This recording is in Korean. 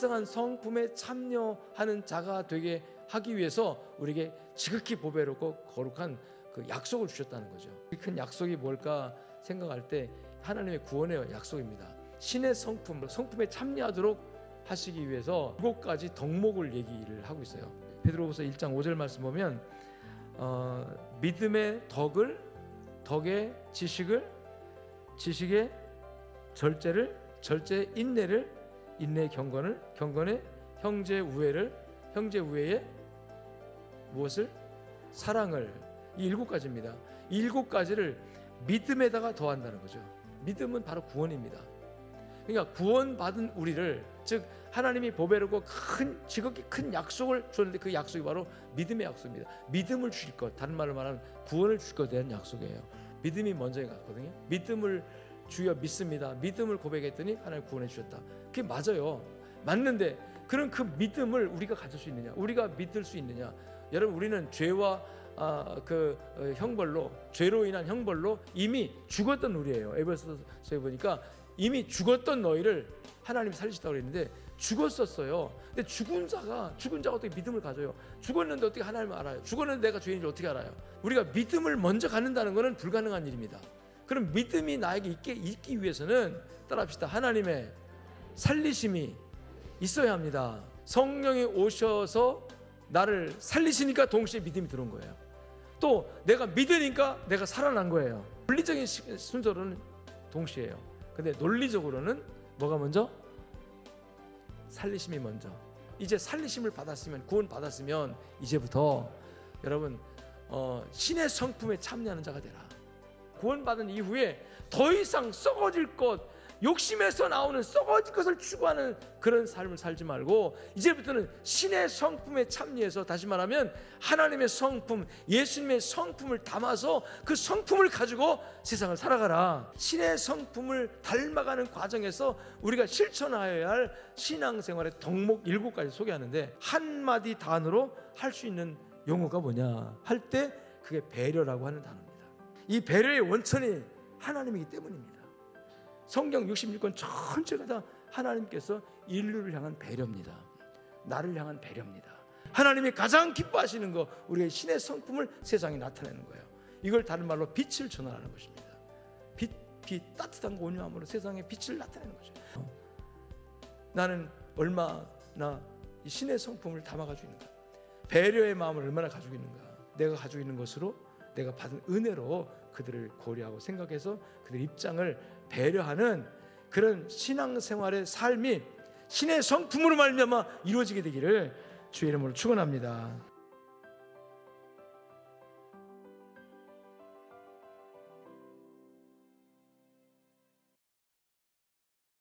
풍성한 성품에 참여하는 자가 되게 하기 위해서 우리에게 지극히 보배롭고 거룩한 그 약속을 주셨다는 거죠. 이큰 약속이 뭘까 생각할 때 하나님의 구원의 약속입니다. 신의 성품, 성품에 참여하도록 하시기 위해서 일곱 가지 덕목을 얘기를 하고 있어요. 베드로후서 1장 5절 말씀 보면 어, 믿음의 덕을 덕의 지식을 지식의 절제를 절제 인내를 인내 경건을 경건의 형제 우애를 형제 우애의 무엇을 사랑을 이 일곱 가지입니다. 이 일곱 가지를 믿음에다가 더한다는 거죠. 믿음은 바로 구원입니다. 그러니까 구원받은 우리를 즉 하나님이 보배롭고 큰 지극히 큰 약속을 줬는데 그 약속이 바로 믿음의 약속입니다. 믿음을 주실 것 다른 말로 말하면 구원을 주실 것에 대한 약속이에요. 믿음이 먼저 갔거든요. 믿음을 주여 믿습니다. 믿음을 고백했더니 하나님 구원해 주셨다. 그게 맞아요. 맞는데 그런 그 믿음을 우리가 가질 수 있느냐? 우리가 믿을 수 있느냐? 여러분 우리는 죄와 아, 그 어, 형벌로 죄로 인한 형벌로 이미 죽었던 우리예요. 에베소서에 보니까 이미 죽었던 너희를 하나님이 살리셨다고 그랬는데 죽었었어요. 근데 죽은 자가 죽은 자가 어떻게 믿음을 가져요? 죽었는데 어떻게 하나님을 알아요? 죽었는데 내가 죄인지 어떻게 알아요? 우리가 믿음을 먼저 갖는다는 것은 불가능한 일입니다. 그럼 믿음이 나에게 있게 있기 위해서는 따라합시다. 하나님의 살리심이 있어야 합니다. 성령이 오셔서 나를 살리시니까 동시에 믿음이 들어온 거예요. 또 내가 믿으니까 내가 살아난 거예요. 논리적인 시- 순서로는 동시에요. 근데 논리적으로는 뭐가 먼저? 살리심이 먼저. 이제 살리심을 받았으면 구원 받았으면 이제부터 여러분 어, 신의 성품에 참여하는 자가 되라. 구원받은 이후에 더 이상 썩어질 것, 욕심에서 나오는 썩어질 것을 추구하는 그런 삶을 살지 말고 이제부터는 신의 성품에 참여해서 다시 말하면 하나님의 성품, 예수님의 성품을 담아서 그 성품을 가지고 세상을 살아가라. 신의 성품을 닮아가는 과정에서 우리가 실천하여야 할 신앙생활의 덕목 일곱 가지 소개하는데 한 마디 단어로 할 수 있는 용어가 뭐냐 할 때 그게 배려라고 하는 단어입니다. 이 배려의 원천이 하나님이기 때문입니다. 성경 66권 전체가 다 하나님께서 인류를 향한 배려입니다. 나를 향한 배려입니다. 하나님이 가장 기뻐하시는 거 우리의 신의 성품을 세상에 나타내는 거예요. 이걸 다른 말로 빛을 전하는 것입니다. 빛, 빛 따뜻한 온유함으로 세상에 빛을 나타내는 거죠. 나는 얼마나 이 신의 성품을 담아가지고 있는가? 배려의 마음을 얼마나 가지고 있는가? 내가 가지고 있는 것으로 내가 받은 은혜로 그들을 고려하고 생각해서 그들 입장을 배려하는 그런 신앙생활의 삶이 신의 성품으로 말미암아 이루어지게 되기를 주의 이름으로 축원합니다.